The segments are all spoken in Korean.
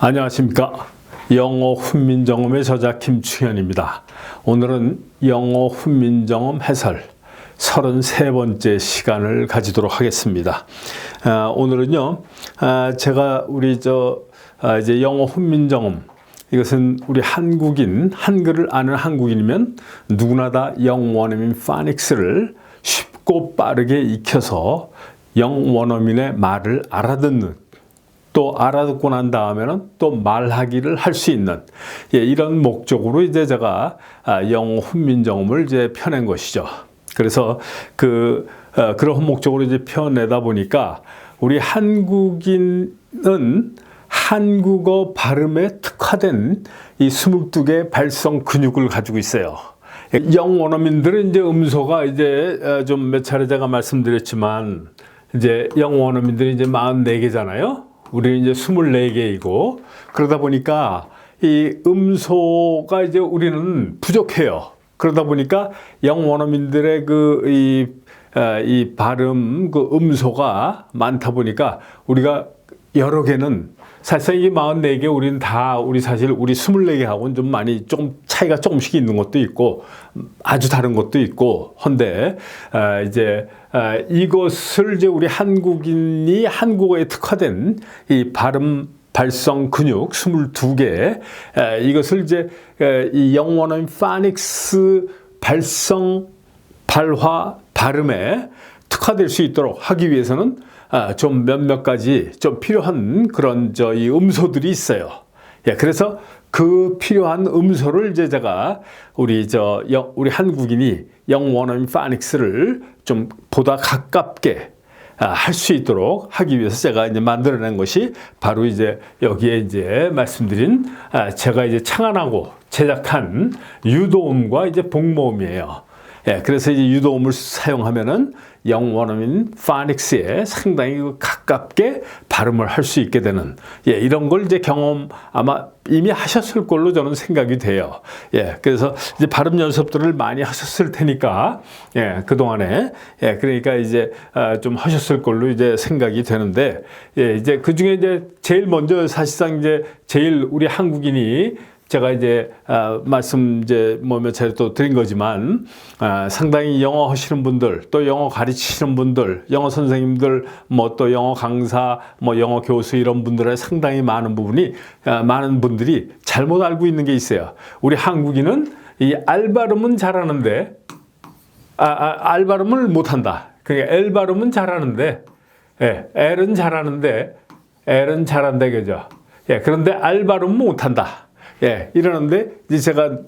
안녕하십니까. 영어 훈민정음의 저자 김충현입니다. 오늘은 영어 훈민정음 해설 33번째 시간을 가지도록 하겠습니다. 아, 오늘은요, 아, 제가 우리 저, 아, 이제 영어 훈민정음 이것은 우리 한국인, 한글을 아는 한국인이면 누구나 다 영원어민 파닉스를 쉽고 빠르게 익혀서 영원어민의 말을 알아듣는 또 알아듣고 난 다음에는 또 말하기를 할 수 있는 예, 이런 목적으로 이제 제가 아, 영어 훈민정음을 이제 펴낸 것이죠. 그래서 그 어, 그런 목적으로 이제 펴내다 보니까 우리 한국인은 한국어 발음에 특화된 이 22개 발성 근육을 가지고 있어요. 영원어민들은 이제 음소가 이제 어, 좀몇 차례 제가 말씀드렸지만 이제 영원어민들이 이제 44개잖아요. 우리는 이제 24개이고 그러다 보니까 이 음소가 이제 우리는 부족해요. 그러다 보니까 영 원어민들의 그이 아, 이 발음 그 음소가 많다 보니까 우리가 여러 개는 사실상 이 44개 우리는 다 우리 사실 우리 24개하고는 좀 많이 좀 차이가 조금씩 있는 것도 있고 아주 다른 것도 있고 헌데 아, 이제 아, 이것을 이제 우리 한국인이 한국어에 특화된 이 발음 발성 근육 22개 이것을 이제 이 영원어민 파닉스 발성 발화 발음에 특화될 수 있도록 하기 위해서는 아, 좀 몇몇 가지 좀 필요한 그런 저이 음소들이 있어요. 예, 그래서 그 필요한 음소를 이제 제가 우리 저 우리 한국인이 영원어민 파닉스를 좀 보다 가깝게 아, 할 수 있도록 하기 위해서 제가 이제 만들어낸 것이 바로 이제 여기에 이제 말씀드린 아, 제가 이제 창안하고 제작한 유도음과 이제 복모음이에요. 예, 그래서 이제 유도음을 사용하면은 영 원어민 파닉스에 상당히 가깝게 발음을 할 수 있게 되는 예, 이런 걸 이제 경험 아마 이미 하셨을 걸로 저는 생각이 돼요. 예, 그래서 이제 발음 연습들을 많이 하셨을 테니까 예, 그 동안에 예, 그러니까 이제 아, 좀 하셨을 걸로 이제 생각이 되는데 예, 이제 그 중에 이제 제일 먼저 사실상 이제 제일 우리 한국인이 제가 이제 아, 말씀 이제 뭐 몇 차례 또 드린 거지만 아, 상당히 영어 하시는 분들 또 영어 가르치시는 분들 영어 선생님들 뭐 또 영어 강사 뭐 영어 교수 이런 분들의 상당히 많은 부분이 아, 많은 분들이 잘못 알고 있는 게 있어요. 우리 한국인은 이 알 발음은 잘하는데 아, 아, 알 발음을 못한다. 그러니까 L 발음은 잘하는데 예, L은 잘하는데 L은 잘한다 그죠? 예, 그런데 R 발음은 못한다. 예, 이러는데 이제 제가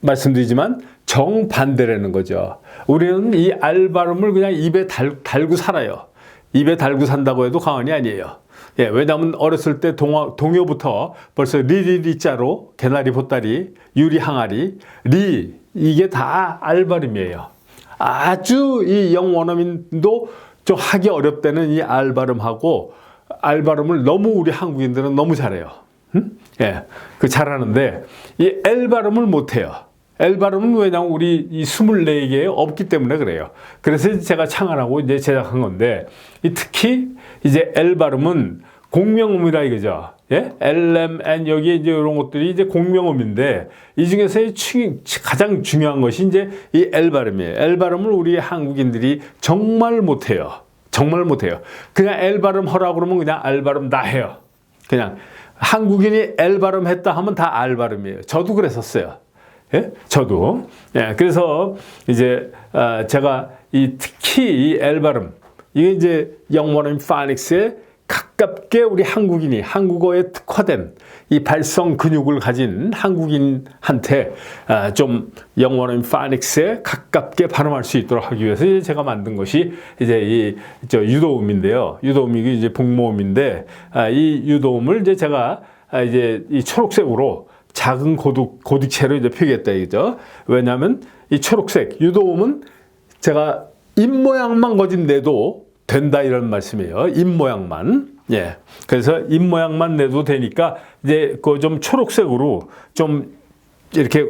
말씀드리지만 정반대라는 거죠. 우리는 이 알 발음을 그냥 입에 달, 달고 살아요. 입에 달고 산다고 해도 과언이 아니에요. 예, 왜냐하면 어렸을 때 동화, 동요부터 벌써 리리리자로 개나리 보따리, 유리 항아리, 리 이게 다 알 발음이에요. 아주 이 영원어민도 좀 하기 어렵다는 이 알 발음하고 알 발음을 너무 우리 한국인들은 너무 잘해요. 음? 예, 그 잘하는데 이 L 발음을 못해요. L 발음은 왜냐면 우리 이 24개에 없기 때문에 그래요. 그래서 제가 창안하고 이제 제작한 건데 특히 이제 L 발음은 공명음이라 이거죠. 예? L, M, N 여기에 이제 이런 것들이 이제 공명음인데 이 중에서 가장 중요한 것이 이제 이 L 발음이에요. L 발음을 우리 한국인들이 정말 못해요. 정말 못해요. 그냥 L 발음 하라 그러면 그냥 R 발음 다 해요. 그냥 한국인이 L 발음 했다 하면 다 R 발음이에요. 저도 그랬었어요. 예? 저도. 예, 그래서 이제 어, 제가 이 특히 이 L 발음 이게 이제 영원인 파닉스에 가깝게 우리 한국인이 한국어에 특화된 이 발성 근육을 가진 한국인한테 아, 좀 영어는 파닉스에 가깝게 발음할 수 있도록 하기 위해서 제가 만든 것이 이제 이 저 유도음인데요. 유도음이 이제 복모음인데 아, 이 유도음을 이제 제가 아, 이제 이 초록색으로 작은 고딕, 고딕체로 이제 표기했다 이죠. 왜냐하면 이 초록색 유도음은 제가 입 모양만 거진내도 된다 이런 말씀이에요. 입 모양만. 예. 그래서 입 모양만 내도 되니까 이제 그 좀 초록색으로 좀 이렇게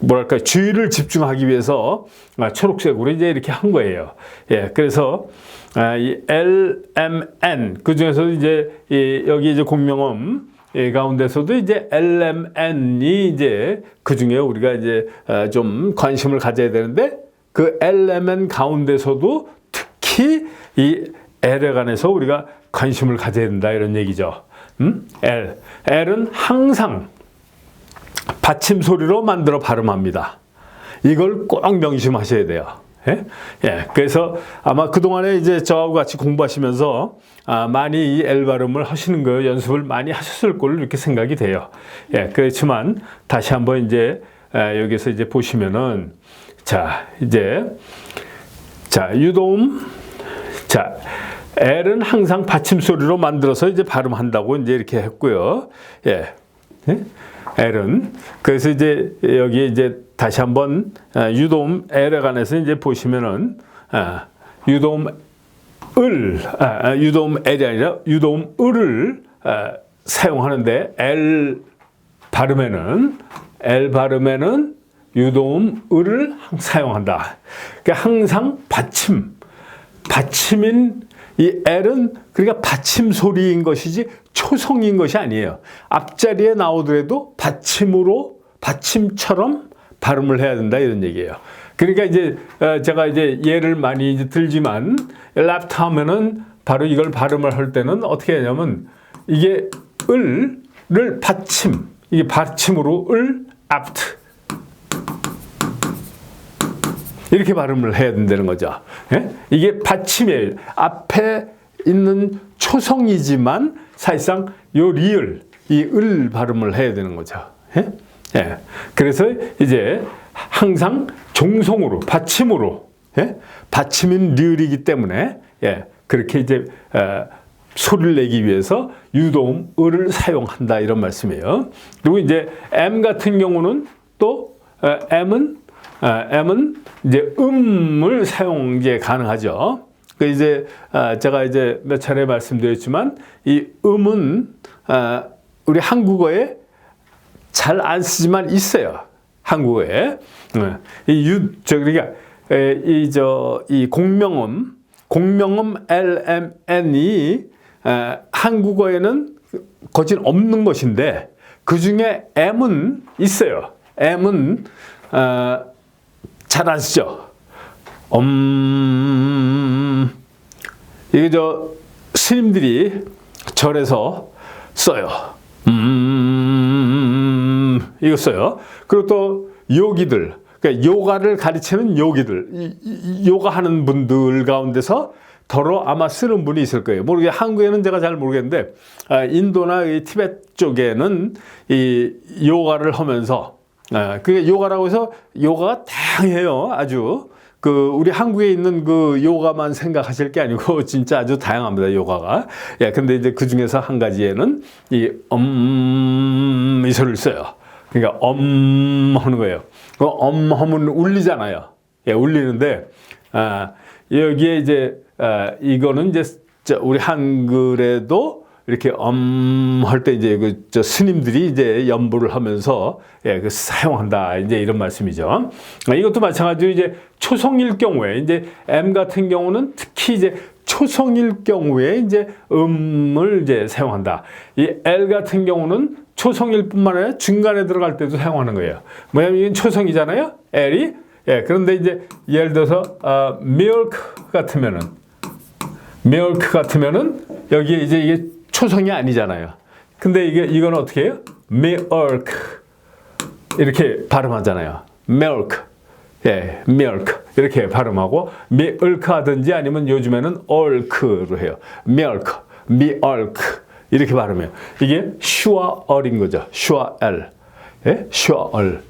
뭐랄까 주의를 집중하기 위해서 아, 초록색으로 이제 이렇게 한 거예요. 예. 그래서 아, 이 L, M, N 그 중에서 이제 이 여기 이제 공명음 예, 가운데서도 이제 LMN이 이제 그 중에 우리가 이제 어, 좀 관심을 가져야 되는데 그 LMN 가운데서도 특히 이 L에 관해서 우리가 관심을 가져야 된다 이런 얘기죠. 음? L. L은 항상 받침 소리로 만들어 발음합니다. 이걸 꼭 명심하셔야 돼요. 예? 예. 그래서 아마 그동안에 이제 저하고 같이 공부하시면서 아, 많이 이 L 발음을 하시는 거 연습을 많이 하셨을 걸로 이렇게 생각이 돼요. 예. 그렇지만 다시 한번 이제 에, 여기서 이제 보시면은 자, 이제 자, 유도음 자, L은 항상 받침 소리로 만들어서 이제 발음한다고 이제 이렇게 했고요. 예. 예? L은 그래서 이제 여기 이제 다시 한번 아, 유도음 L에 관해서 이제 보시면은 아, 유도음 을 아, 아, 유도음 L이 아니라 유도음 을을 아, 사용하는데 L 발음에는 L 발음에는 유도음 을을 사용한다. 그러니까 항상 받침 받침인 이 L은 그러니까 받침 소리인 것이지 초성인 것이 아니에요. 앞자리에 나오더라도 받침으로 받침처럼 발음을 해야 된다 이런 얘기예요. 그러니까 이제 어, 제가 이제 예를 많이 이제 들지만 랩트 하면은 바로 이걸 발음을 할 때는 어떻게 하냐면 이게 을을 받침 이게 받침으로 을 아프트 이렇게 발음을 해야 된다는 거죠. 예? 이게 받침이에요. 앞에 있는 초성이지만 사실상 요 리을, 이 을 발음을 해야 되는 거죠. 예? 예. 그래서 이제 항상 종성으로, 받침으로, 예? 받침인 리을이기 때문에, 예. 그렇게 이제, 어, 소리를 내기 위해서 유도음 을을 사용한다 이런 말씀이에요. 그리고 이제 M 같은 경우는 또 어, M은 어, M은 이제 음을 사용 이제 가능하죠. 그 이제 어, 제가 이제 몇 차례 말씀드렸지만 이 음은 어, 우리 한국어에 잘 안 쓰지만 있어요. 한국어에 이유저 그러니까 이저 이 공명음 공명음 LMN이 한국어에는 거진 없는 것인데 그 중에 M은 있어요. M은 어, 잘 안 쓰죠. 음, 이게 저 스님들이 절에서 써요. 음, 이거 써요. 그리고 또 요기들, 그러니까 요가를 가르치는 요기들, 이, 이, 요가 하는 분들 가운데서 더러 아마 쓰는 분이 있을 거예요. 모르게 한국에는 제가 잘 모르겠는데 아, 인도나 이 티베트 쪽에는 이 요가를 하면서 아, 그게 요가라고 해서 요가가 다양해요. 아주 그 우리 한국에 있는 그 요가만 생각하실 게 아니고 진짜 아주 다양합니다. 요가가. 예, 근데 이제 그 중에서 한 가지에는 이 엄이 소리를 써요. 그러니까 엄 하는 거예요. 그엄 하면 울리잖아요. 예, 울리는데 아, 여기에 이제 아, 이거는 이제 우리 한글에도 이렇게 엄할 때 이제 그 저 스님들이 이제 연부를 하면서 예, 그 사용한다 이제 이런 말씀이죠. 아, 이것도 마찬가지로 이제 초성일 경우에 이제 M 같은 경우는 특히 이제 초성일 경우에 이제 음을 이제 사용한다. 이 L 같은 경우는 초성일 뿐만 아니라 중간에 들어갈 때도 사용하는 거예요. 뭐냐면 이건 초성이잖아요. L이 예, 그런데 이제 예를 들어서 어, milk 같으면은 milk 같으면은 여기에 이제 이게 초성이 아니잖아요. 근데 이게 이건 어떻게 해요? milk 이렇게 발음하잖아요. milk 예, milk 이렇게 발음하고 milk 하든지 아니면 요즘에는 olk로 해요. milk, milk 이렇게 발음해요. 이게 슈와 얼인 거죠. 슈와 엘, 예, 슈와 얼,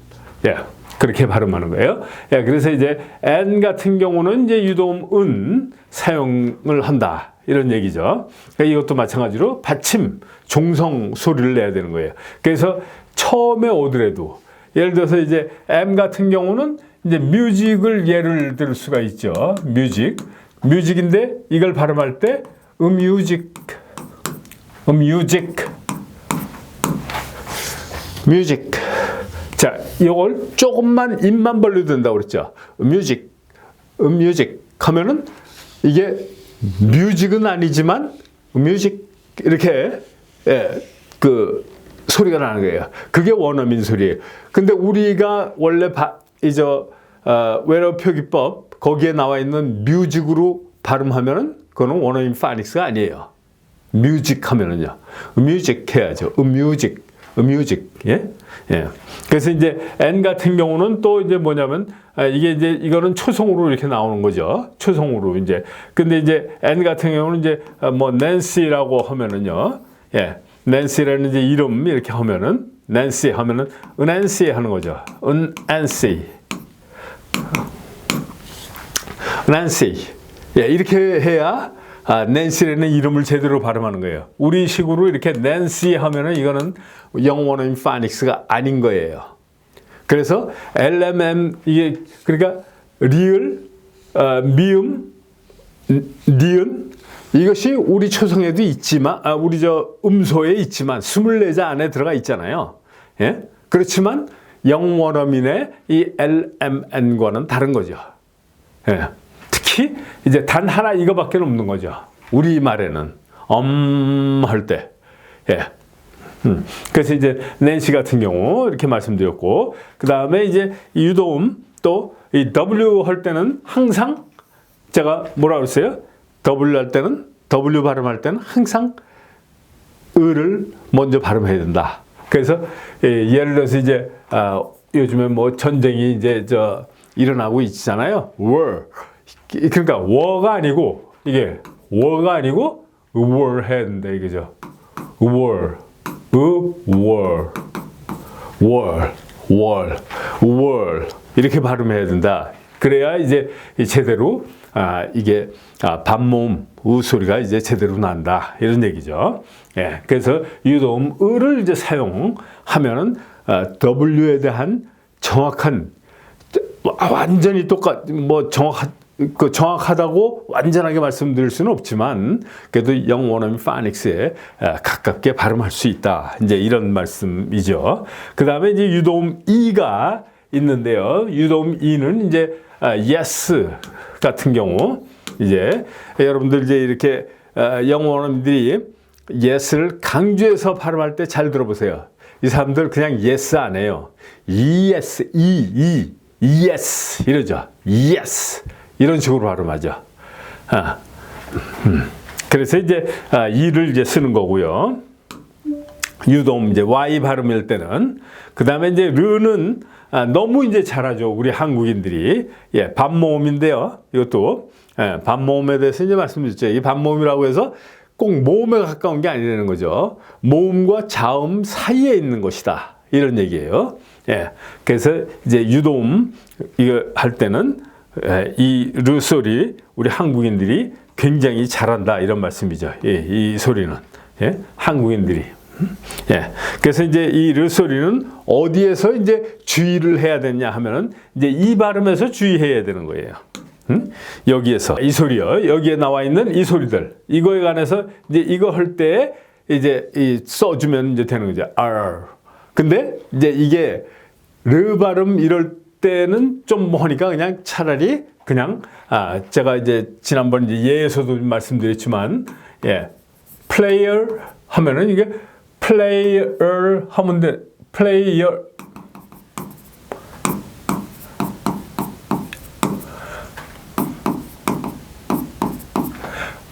예. 그렇게 발음하는 거예요. 예, 그래서 이제 n 같은 경우는 이제 유도음 은 사용을 한다. 이런 얘기죠. 그러니까 이것도 마찬가지로 받침, 종성 소리를 내야 되는 거예요. 그래서 처음에 오더라도 예를 들어서 이제 M 같은 경우는 이제 뮤직을 예를 들 수가 있죠. 뮤직. 뮤직인데 이걸 발음할 때 음뮤직, 음뮤직, 뮤직. 자, 이걸 조금만 입만 벌려도 된다고 그랬죠. 뮤직, 음뮤직 하면은 이게 뮤직은 아니지만 뮤직 이렇게 예, 그 소리가 나는 거예요. 그게 원어민 소리예요. 근데 우리가 원래 바, 이제 어, 외래어 표기법 거기에 나와 있는 뮤직으로 발음하면은 그거는 원어민 파닉스가 아니에요. 뮤직 하면은요. 뮤직 해야죠. 뮤직. 뮤직. 예? 예. 그래서 이제 N 같은 경우는 또 이제 뭐냐면 아, 이게 이제 이거는 초성으로 이렇게 나오는 거죠. 초성으로 이제. 근데 이제 N 같은 경우는 이제 아, 뭐 낸시라고 하면은요. 예. 낸시라는 이제 이름 이렇게 하면은 낸시 하면은 은낸시 하는 거죠. 은낸시. 낸시. 예, 이렇게 해야 아, 낸시라는 이름을 제대로 발음하는 거예요. 우리 식으로 이렇게 낸시 하면은 이거는 영어는 파닉스가 아닌 거예요. 그래서 LMM 이게 그러니까 리을, 어, 미음, 니은 이것이 우리 초성에도 있지만 아, 우리 저 음소에 있지만 24자 안에 들어가 있잖아요. 예? 그렇지만 영원어민의 이 LMN과는 다른 거죠. 예. 특히 이제 단 하나 이거밖에 없는 거죠. 우리 말에는 엄할 때. 예. 음. 그래서 이제 낸시 같은 경우 이렇게 말씀드렸고 그 다음에 이제 유도음 또 이 W 할 때는 항상 제가 뭐라 그랬어요? W 할 때는 W 발음할 때는 항상 을을 먼저 발음해야 된다. 그래서 예, 예를 들어서 이제 아, 요즘에 뭐 전쟁이 이제 저 일어나고 있잖아요. war 그러니까 war가 아니고 이게 war가 아니고 된다 이거죠. war, war, war, war, war 이렇게 발음해야 된다. 그래야 이제 제대로 아, 이게 아, 반모음 우 소리가 이제 제대로 난다 이런 얘기죠. 예, 그래서 유도음 을을 이제 사용하면은 아, W에 대한 정확한 완전히 똑같 뭐 정확 그 정확하다고 완전하게 말씀드릴 수는 없지만 그래도 영원어민 파닉스에 가깝게 발음할 수 있다. 이제 이런 말씀이죠. 그 다음에 이제 유도음 이가 있는데요. 유도음 이는 이제 yes 같은 경우 이제 여러분들 이제 이렇게 영어원들이 yes를 강조해서 발음할 때 잘 들어보세요. 이 사람들 그냥 yes 안 해요. yes, e, e, yes 이러죠. yes 이런 식으로 발음하죠. 아, 음. 그래서 이제 아, 이를 이제 쓰는 거고요. 유돔 이제 y 발음일 때는 그 다음에 이제 르는 아, 너무 이제 잘하죠 우리 한국인들이 예 반모음인데요 이것도 예, 반모음에 대해서 이제 말씀드렸죠 이 반모음이라고 해서 꼭 모음에 가까운 게 아니라는 거죠 모음과 자음 사이에 있는 것이다 이런 얘기예요 예 그래서 이제 유도음 이거 할 때는 예, 이 르 소리 우리 한국인들이 굉장히 잘한다 이런 말씀이죠 예, 이 소리는 예, 한국인들이 예. 그래서 이제 이 르 소리는 어디에서 이제 주의를 해야 되냐 하면은 이제 이 발음에서 주의해야 되는 거예요. 음? 여기에서 이 소리요. 여기에 나와 있는 이 소리들. 이거에 관해서 이제 이거 할 때 이제 이 써주면 이제 되는 거죠. R. 근데 이제 이게 르 발음 이럴 때는 좀 뭐하니까 그냥 차라리 그냥 아 제가 이제 지난번 이제 예에서도 말씀드렸지만 예 플레이어 하면은 이게 플레이어 하면 돼. 플레이어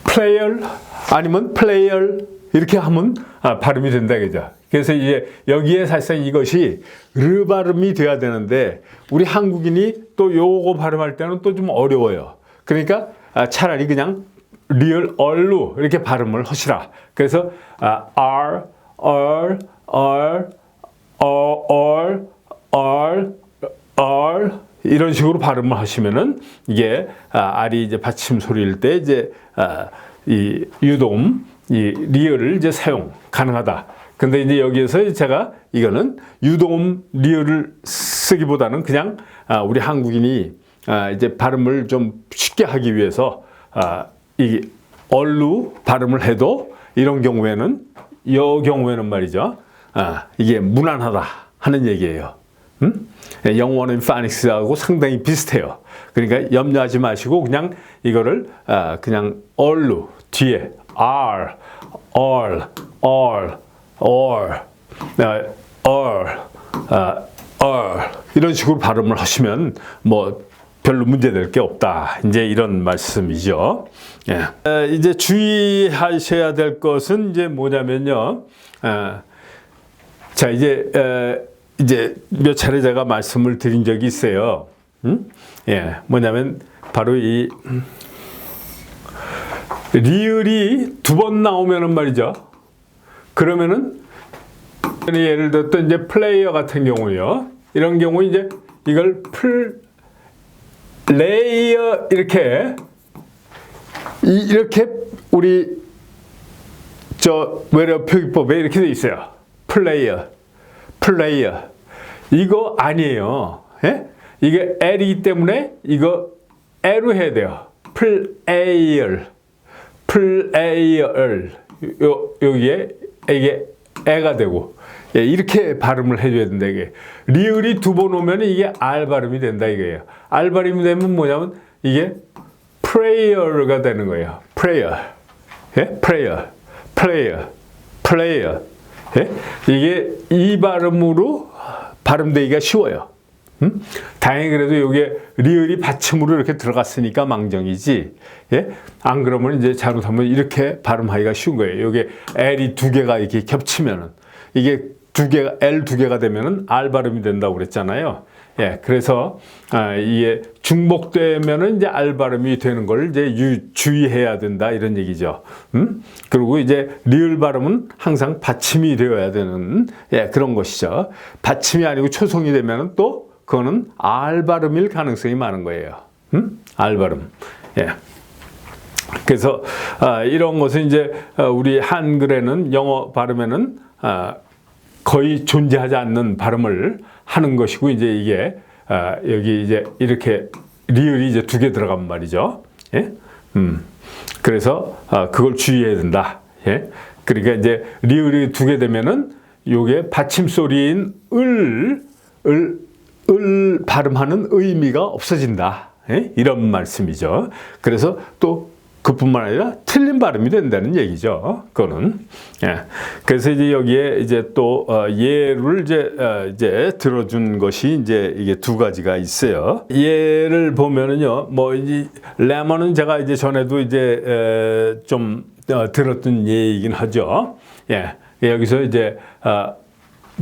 플레이어 아니면 플레이어 이렇게 하면 아, 발음이 된다 그죠. 그래서 이제 여기에 사실상 이것이 르 발음이 돼야 되는데 우리 한국인이 또 요거 발음할 때는 또 좀 어려워요. 그러니까 아, 차라리 그냥 리얼 얼로 이렇게 발음을 하시라. 그래서 아, R R R R R R 이런 식으로 발음을 하시면은 이게 아, R이 이제 받침 소리일 때 이제 아, 이 유도음 이 리얼을 이제 사용 가능하다. 근데 이제 여기에서 제가 이거는 유도음 리얼을 쓰기보다는 그냥 아, 우리 한국인이 아, 이제 발음을 좀 쉽게 하기 위해서 아, 이 얼루 발음을 해도 이런 경우에는 이 경우에는 말이죠. 아, 이게 무난하다 하는 얘기예요. 음? 영어는 파닉스하고 상당히 비슷해요. 그러니까 염려하지 마시고 그냥 이거를 아, 그냥 얼루 뒤에 R, R, R, R 어, or, 아, or 이런 식으로 발음을 하시면 뭐 별로 문제될 게 없다. 이제 이런 말씀이죠. 예. 에, 이제 주의하셔야 될 것은 이제 뭐냐면요. 에, 자 이제 에, 이제 몇 차례 제가 말씀을 드린 적이 있어요. 음? 예, 뭐냐면 바로 이 음, 리을이 두 번 나오면은 말이죠. 그러면은 예를 들었던 이제 플레이어 같은 경우요. 이런 경우 이제 이걸 풀 레이어 이렇게 이- 이렇게 우리 저 외래 표기법에 이렇게 돼 있어요. 플레이어, 플레이어. 이거 아니에요. 예? 이게 L이기 때문에 이거 L로 해야 돼요. 플레이어, 플레이어. 요 여기에 이게 애가 되고 예, 이렇게 발음을 해줘야 된다 이게 리을이 두 번 오면 이게 R 발음이 된다 이거예요. R 발음이 되면 뭐냐면 이게 prayer가 되는 거예요. prayer, 예, prayer, player, player. 예? 이게 이 발음으로 발음되기가 쉬워요. 음? 다행히 그래도 이게 리을이 받침으로 이렇게 들어갔으니까 망정이지. 예? 안 그러면 이제 잘못하면 이렇게 발음하기가 쉬운 거예요. 이게 L이 두 개가 이렇게 겹치면은 이게 두 개가 L 두 개가 되면은 R 발음이 된다고 그랬잖아요. 예, 그래서 아, 이게 중복되면은 이제 R 발음이 되는 걸 이제 유, 주의해야 된다 이런 얘기죠. 음? 그리고 이제 리을 발음은 항상 받침이 되어야 되는 예, 그런 것이죠. 받침이 아니고 초성이 되면은 또 그거는 발음일 가능성이 많은 거예요. 음? R 발음. 예. 그래서 아, 이런 것은 이제 어, 우리 한글에는 영어 발음에는 아, 거의 존재하지 않는 발음을 하는 것이고 이제 이게 아, 여기 이제 이렇게 리을이 이제 두 개 들어간 말이죠. 예? 음. 그래서 아, 그걸 주의해야 된다. 예? 그러니까 이제 리을이 두 개 되면은 요게 받침 소리인 을, 을, 을 발음하는 의미가 없어진다. 예? 이런 말씀이죠. 그래서 또 그뿐만 아니라 틀린 발음이 된다는 얘기죠. 그거는. 예. 그래서 이제 여기에 이제 또 어, 예를 이제 어, 이제 들어준 것이 이제 이게 두 가지가 있어요. 예를 보면은요, 뭐 이제 레몬은 제가 이제 전에도 이제 에, 좀 어, 들었던 예이긴 하죠. 예. 여기서 이제 어,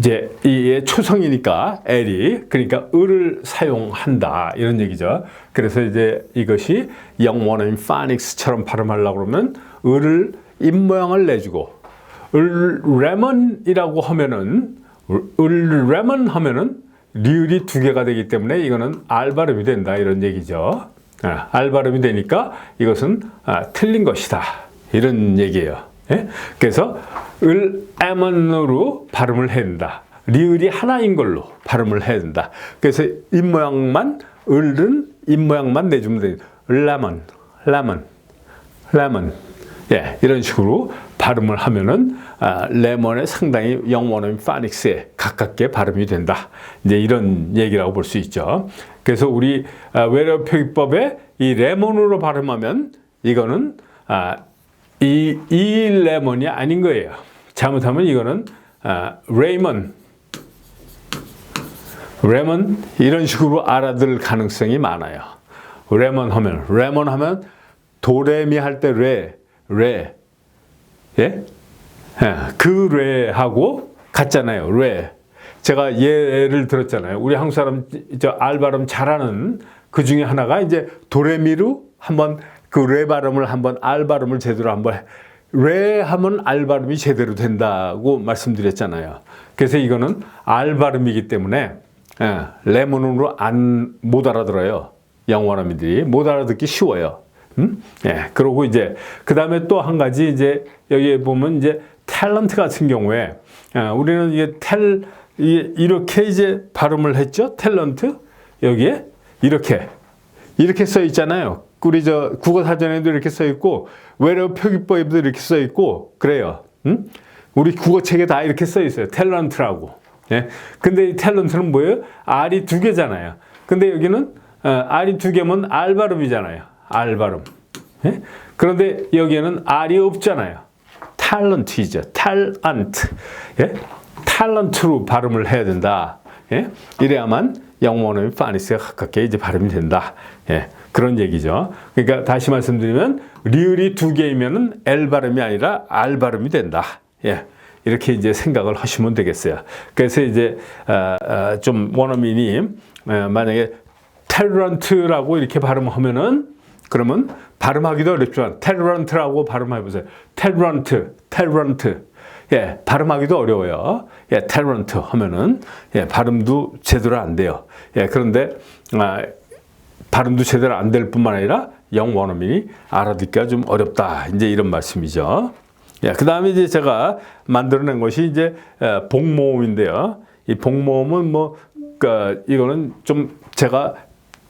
이제 이게 초성이니까 L이 그러니까 을을 사용한다 이런 얘기죠. 그래서 이제 이것이 영원한 파닉스처럼 발음하려고 그러면 을을 입 모양을 내주고 을 레몬이라고 하면은 을 레몬 하면은 리을이 두 개가 되기 때문에 이거는 알 발음이 된다 이런 얘기죠. 아, 알 발음이 되니까 이것은 아, 틀린 것이다 이런 얘기예요. 예? 그래서 을 에먼으로 발음을 해야 된다. 리을이 하나인 걸로 발음을 해야 된다. 그래서 입 모양만 을은 입 모양만 내주면 돼. 레몬, 레몬, 레몬. 예, 이런 식으로 발음을 하면은 아, 레몬의 상당히 영원한 파닉스에 가깝게 발음이 된다. 이제 이런 얘기라고 볼 수 있죠. 그래서 우리 아, 외래 표기법에 이 레몬으로 발음하면 이거는 아, 이, 이 레몬이 아닌 거예요. 잘못하면 이거는 아, 레이먼, 레몬 이런 식으로 알아들 가능성이 많아요. 레몬 하면 레몬 하면 도레미 할 때 레, 레, 예? 예, 그 레하고 같잖아요. 레. 제가 예를 들었잖아요. 우리 한국 사람 저 알 발음 잘하는 그 중에 하나가 이제 도레미로 한번 그 레 발음을 한번 알 발음을 제대로 한번 해. 레 하면 알 발음이 제대로 된다고 말씀드렸잖아요. 그래서 이거는 알 발음이기 때문에 예, 레몬으로 안 못 알아들어요. 영원어민들이 못 알아듣기 쉬워요. 음? 예, 그러고 이제 그 다음에 또 한 가지 이제 여기에 보면 이제 탤런트 같은 경우에 아, 우리는 이게 텔 이- 이렇게 이제 발음을 했죠. 탤런트 여기에 이렇게 이렇게 써 있잖아요. 우리 저 국어 사전에도 이렇게 써 있고 외래어 표기법에도 이렇게 써 있고 그래요. 음? 우리 국어 책에 다 이렇게 써 있어요. 탤런트라고. 예. 근데 이 탤런트는 뭐예요? R이 두 개잖아요. 근데 여기는 어, R이 두 개면 R 발음이잖아요. R 발음. 예? 그런데 여기에는 R이 없잖아요. 탤런트이죠. 탤런트. 예? 탤런트로 발음을 해야 된다. 예? 이래야만 영어 원어민 파니스가 가깝게 이제 발음이 된다. 예. 그런 얘기죠. 그러니까 다시 말씀드리면 리을이 두 개이면은 L 발음이 아니라 R 발음이 된다. 예. 이렇게 이제 생각을 하시면 되겠어요. 그래서 이제 어, 어, 좀 원어민이 어, 만약에 탤런트라고 이렇게 발음하면은 그러면 발음하기도 어렵지만 탤런트라고 발음해 보세요. 탤런트, 탤런트. 예, 발음하기도 어려워요. 예, 탤런트 하면은 예, 발음도 제대로 안 돼요. 예, 그런데 아, 발음도 제대로 안 될 뿐만 아니라 영 원어민이 알아듣기가 좀 어렵다. 이제 이런 말씀이죠. 예, 그 다음에 이제 제가 만들어낸 것이 이제 에, 복모음인데요. 이 복모음은 뭐, 그, 이거는 좀 제가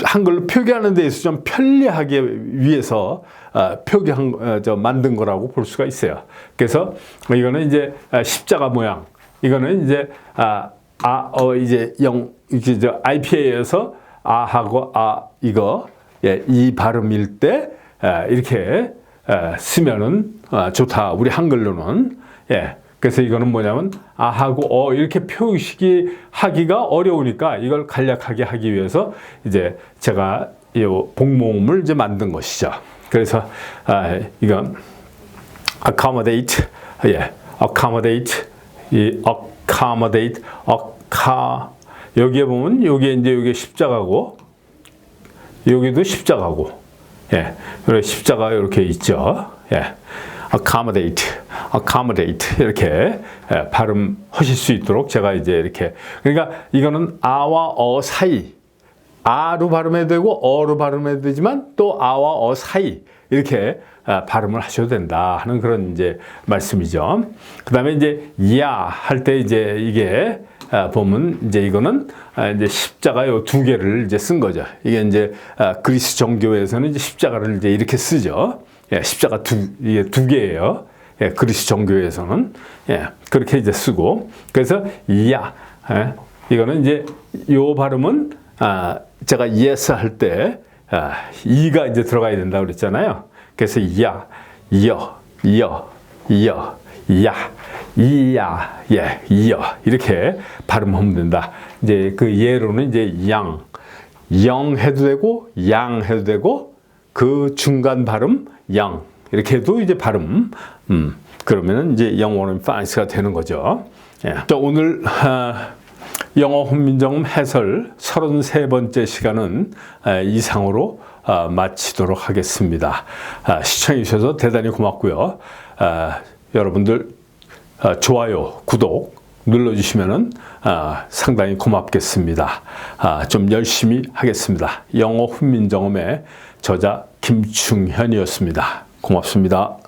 한글로 표기하는 데 있어서 좀 편리하기 위해서 어, 표기한, 어, 저 만든 거라고 볼 수가 있어요. 그래서 이거는 이제 아, 십자가 모양. 이거는 이제, 아, 아, 어, 이제 영, 이제 저 IPA에서 아하고 아, 이거, 예, 이 발음일 때, 아, 이렇게 에, 쓰면은 아, 좋다. 우리 한글로는 예. 그래서 이거는 뭐냐면 아하고 어 이렇게 표시기 하기가 어려우니까 이걸 간략하게 하기 위해서 이제 제가 이 복모음을 이제 만든 것이죠. 그래서 아, 이건 accommodate 예, accommodate 이 accommodate acca 여기에 보면 여기에 이제 여기 십자가고 여기도 십자가고. 예, 그리고 십자가 이렇게 있죠. 예, accommodate, accommodate 이렇게 예, 발음하실 수 있도록 제가 이제 이렇게. 그러니까 이거는 아와 어 사이. 아로 발음해도 되고 어로 발음해도 되지만 또 아와 어 사이 이렇게 아, 발음을 하셔도 된다 하는 그런 이제 말씀이죠. 그 다음에 이제 야 할 때 이제 이게 아, 보면 이제 이거는 아, 이제 십자가 요 두 개를 이제 쓴 거죠. 이게 이제 아, 그리스 정교에서는 이제 십자가를 이제 이렇게 쓰죠. 예, 십자가 두 이게 두 개예요. 예, 그리스 정교에서는 예, 그렇게 이제 쓰고 그래서 야 예, 이거는 이제 요 발음은 아, 제가 yes 할때 아, 이가 이제 들어가야 된다 고 그랬잖아요. 그래서 야, 이어, 이어, 이어, 야, 이야, 예, 이어 이렇게 발음하면 된다. 이제 그 예로는 이제 양, 영 해도 되고 양 해도 되고 그 중간 발음 양 이렇게 해도 이제 발음 음 그러면은 이제 영어는 파이스가 되는 거죠. 예. 자, 오늘 아, 영어 훈민정음 해설 33번째 시간은 아, 이상으로 아, 마치도록 하겠습니다. 아, 시청해 주셔서 대단히 고맙고요. 아, 여러분들 아, 좋아요, 구독 눌러주시면은 아, 상당히 고맙겠습니다. 아, 좀 열심히 하겠습니다. 영어 훈민정음의 저자 김충현이었습니다. 고맙습니다.